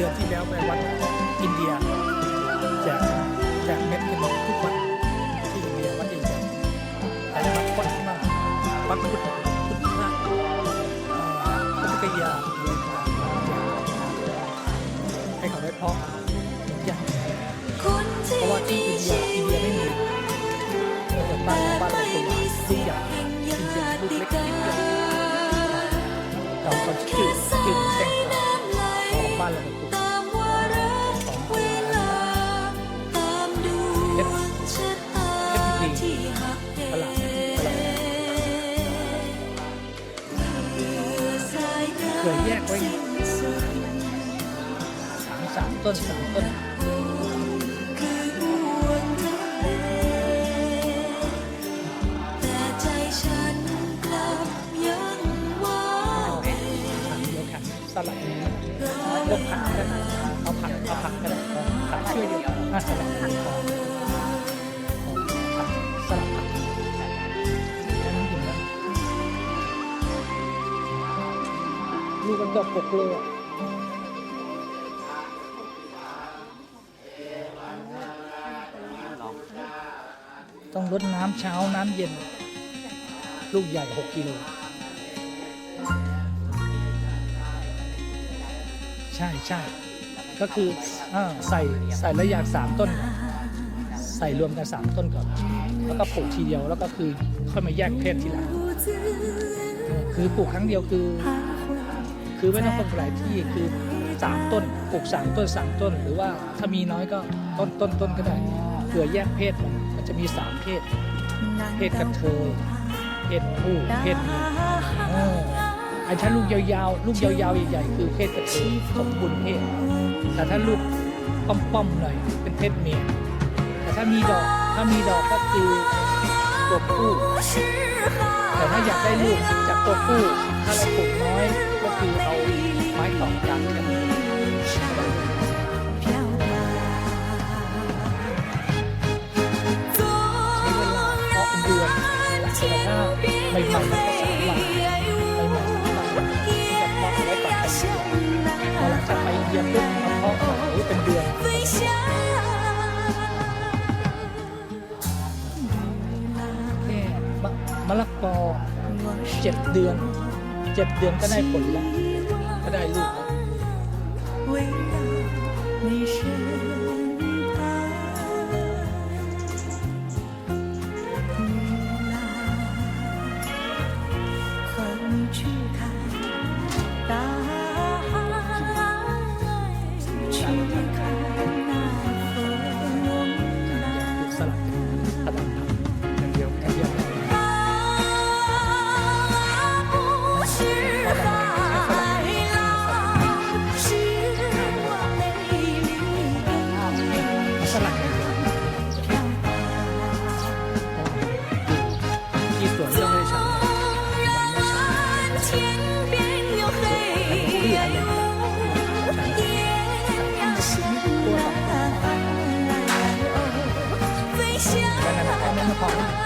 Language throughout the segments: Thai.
ดือนที่แล้วไปวัดอินเดียแจกแจกเม็ดกันทุกวัดที่อินเดียวัดอินเดียแต่ละวัดมากวัดพุทธพุทธมากพุทธกยาเลยมาแจกให้เขาได้พาะอย่างเพราะว่าที่อินเดียอินเดียไม่มีเกิดบ้าน ตลาดตลาดเคยแยกไว้สามสามต้นสามต้น ผักก็ได้เอาผักเอาผักก็ได้ผักช่วยเดียวอะสลัดผักพอผักสลัดผักแค่นั้นถึงแล้วลูกมันดอกปกเลยอะต้องรดน้ำเช้าน้ำเย็น ลูกใหญ่ 6 กิโล ใช่ใช่ก็คืออาใส่ใส่ระยะสามต้นก่อนใส่รวมกันสามต้นก่อน แล้วก็ปลูกทีเดียวแล้วก็คือค่อยมาแยกเพศทีหลังเออคือปลูกครั้งเดียวคือ คือไม่ต้องปลูกหลายที่คือสามต้นปลูกสามต้นสามต้น หรือว่าถ้ามีน้อยก็ต้นต้นต้นก็ได้เผื่อแยกเพศมันมันจะมีสามเพศ เพศกระเทยเพศผู้เพศเมียเออไอ้ถ้าลูกยาวๆ ลูกยาวๆใหญ่ๆคือเพศกระเทยสมบูรณ์เพศ แต่ถ้าลูกป้อมๆหน่อยเป็นเพศเมีย แต่ถ้ามีดอกถ้ามีดอกก็คือตัวผู้ แต่ถ้าอยากได้ลูกจากตัวผู้ ถ้าเราปลูกน้อยก็คือเอาไม้ตอกกลางแค่นั้นใช้เวลาเพาะเดือนแต่ถ้าใหม่ๆก็สามวัน หลังจากไปเยี่ยมปุ๊บเพาะใหม่โอ้ยเป็นเดือน。แค่มะมะละกอเจ็ดเดือนเจ็ดเดือนก็ได้ผลแล้วก็ได้ลูกแล้ว แ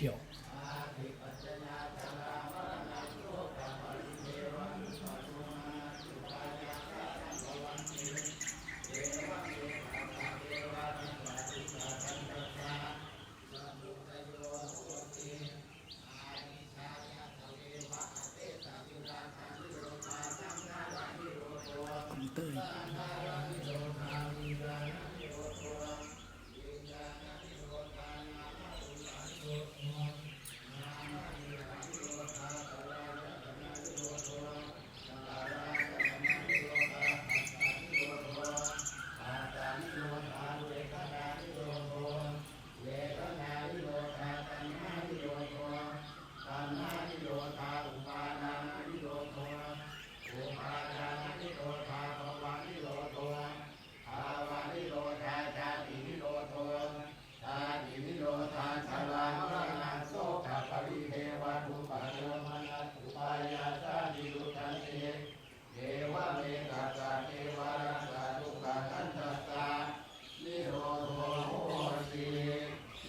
พียว ของเต้ย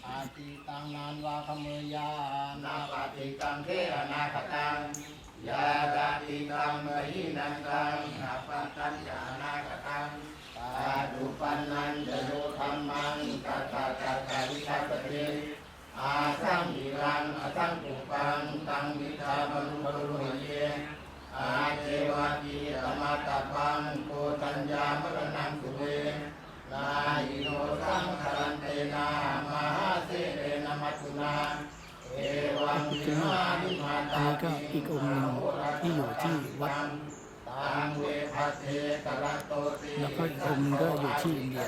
อาติตังนานวาคเม ยานาปฏิกังเทอนาคตังยาดาติกังมหินันตังนาปัตัญญานาคตังตาดุปันนันจะโยธรรมังตัตตาตัตตาวิทัปติอาสังวิรังอาสังปุปังตังวิทาบรุบรุหเยอาเจวะติอมาตปังโกตัญญามรณังสุเวนาอิโนสังครันเตนามหาเสเรนมัตตุนา เอวังมิมาอันนี้ก็อีกองค์หนึ่งที่อยู่ที่วัด แล้วก็อีกองค์ก็อยู่ที่อินเดีย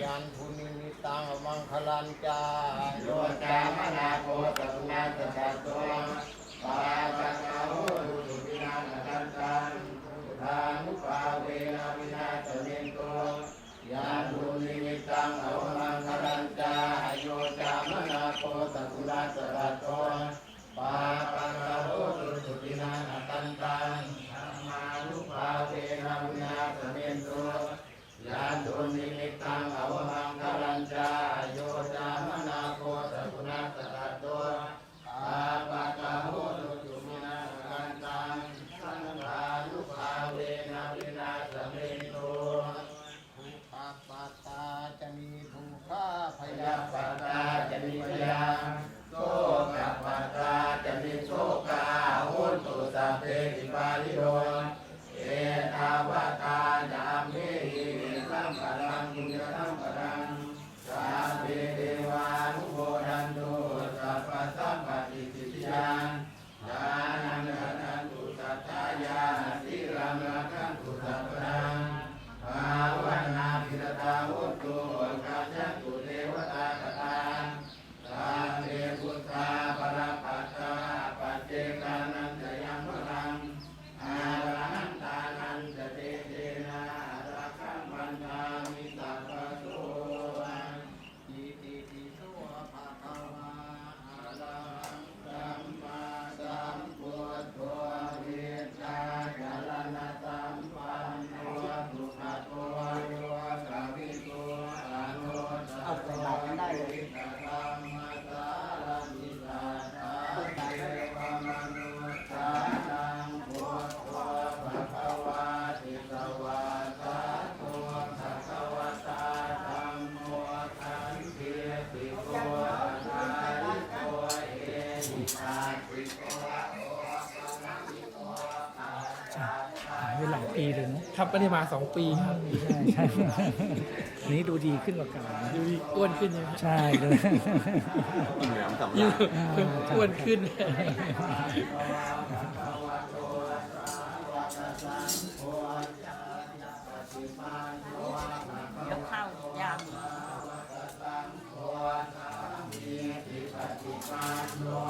ยันทุนิมิตังมังคลันจาโยจามนาโคตตุนาตตะโตปาปะกะโหตุปินานันตังทานุภาเวนะวินาศเนโตยานบุนิมิตังอวมังคลันจาโยจาม นาโคตตุนาสร ครับไม่ได้มาสองปีครับใช่ใช่นี้ดูดีขึ้นกว่าเก่านะดูดีอ้วนขึ้นใช่ไหมใช่เลยยิ่งอ้วนขึ้น ยกข้าวยามค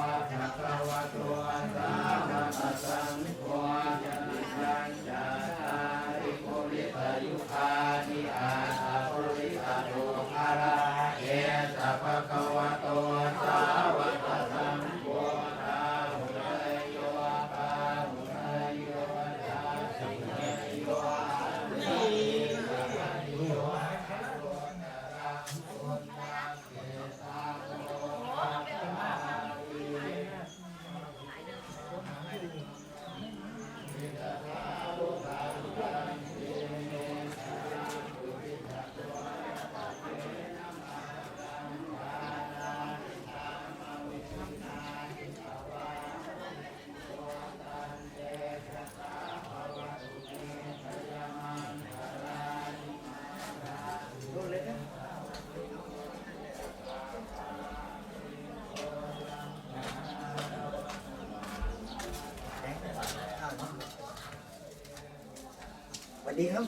วัสดีครับ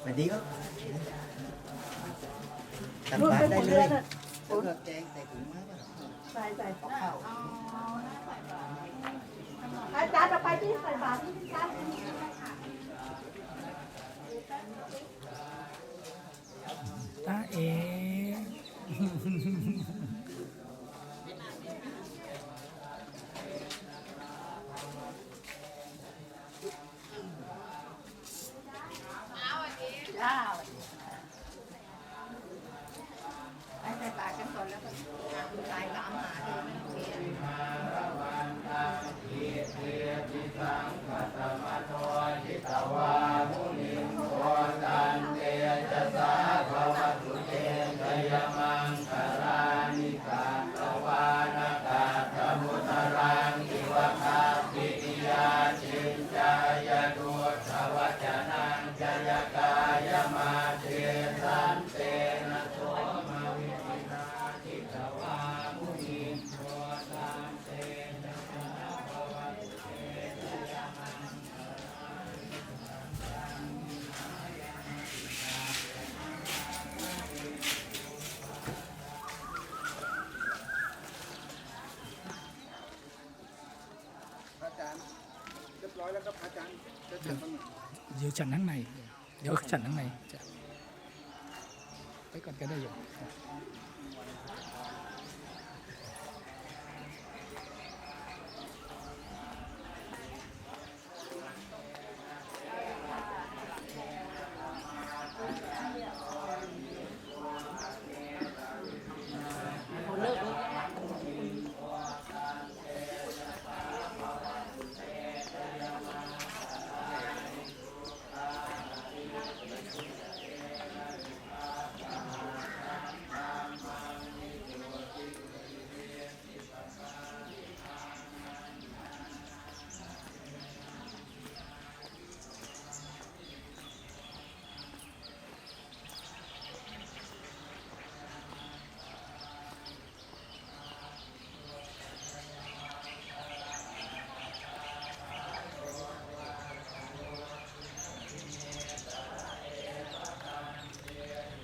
สวัสดีครับตักบาตรได้เลยแล้วก็แกงใส่ถุงมาป่ะใส่ใส่ข้าวอาจารย์จะไปที่ใส่บาตรที่อาจารย์ตาเอี๋ยวฉันข้างใน เดี๋ยวฉันข้างในจะไปก่อนก็ได้อยู่